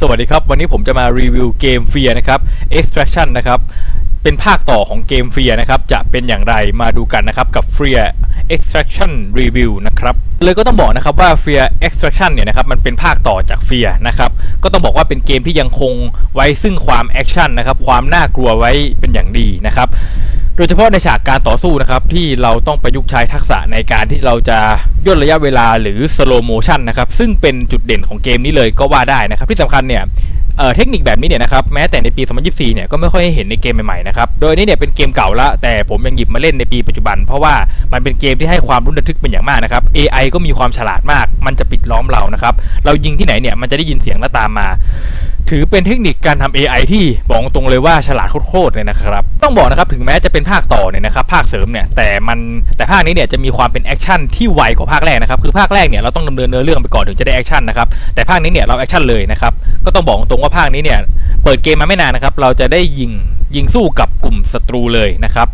สวัสดีครับ วันนี้ผมจะมารีวิวเกมเฟียนะครับ Extraction นะครับ เป็นภาคต่อของเกมเฟียนะครับ จะเป็นอย่างไรมาดูกันนะครับ กับ Fear Extraction Review นะครับ เลยก็ต้องบอกนะครับว่า Fear Extraction เนี่ยนะครับมันเป็นภาคต่อจาก Fear นะครับ ก็ต้องบอกว่าเป็นเกมที่ยังคงไว้ซึ่งความแอคชั่นนะครับ ความน่ากลัวไว้เป็นอย่างดีนะครับ โดยเฉพาะในฉากการต่อสู้นะครับ ที่เราต้องประยุกต์ใช้ทักษะในการที่เราจะย่นระยะเวลาหรือ slow motion นะครับ ซึ่งเป็นจุดเด่นของเกมนี้เลยก็ว่าได้นะครับ ที่สำคัญเนี่ยเเทคนิคแบบนี้เนี่ยนะครับแม้แต่ในปี 2024 เนี่ยก็ไม่ค่อยหเห็นในเกมใหม่ๆนะครับ โดยนี้เนี่ยเป็นเกมเก่าละแต่ผมยังหยิบมาเล่นในปีปัจจุบัน เพราะว่ามันเป็นเกมที่ให้ความรุนระทึกเป็นอย่างมากนะครับ AI ก็มีความฉลาดมาก มันจะปิดล้อมเรานะครับ เรายิงที่ไหนเนี่ยมันจะได้ยินเสียงและตามมา ถือเป็นเทคนิคการทำ AI ที่บอกตรงเลยว่าฉลาดโคตรเลยนะครับ ต้องบอกนะครับถึงแม้จะเป็นภาคต่อเนี่ยนะครับภาคเสริมเนี่ยแต่มันแต่ภาคนี้เนี่ยจะมีความเป็นแอคชั่นที่ไวกว่าภาคแรกนะครับคือภาคแรกเนี่ยเราต้องดำเนินเนื้อเรื่องไปก่อนถึงจะได้แอคชั่นนะครับแต่ภาคนี้เนี่ยเราแอคชั่นเลยนะครับก็ต้องบอกตรงว่าภาคนี้เนี่ยเปิดเกมมาไม่นานนะครับเราจะได้ยิงยิงสู้กับกลุ่มศัตรูเลยนะครับ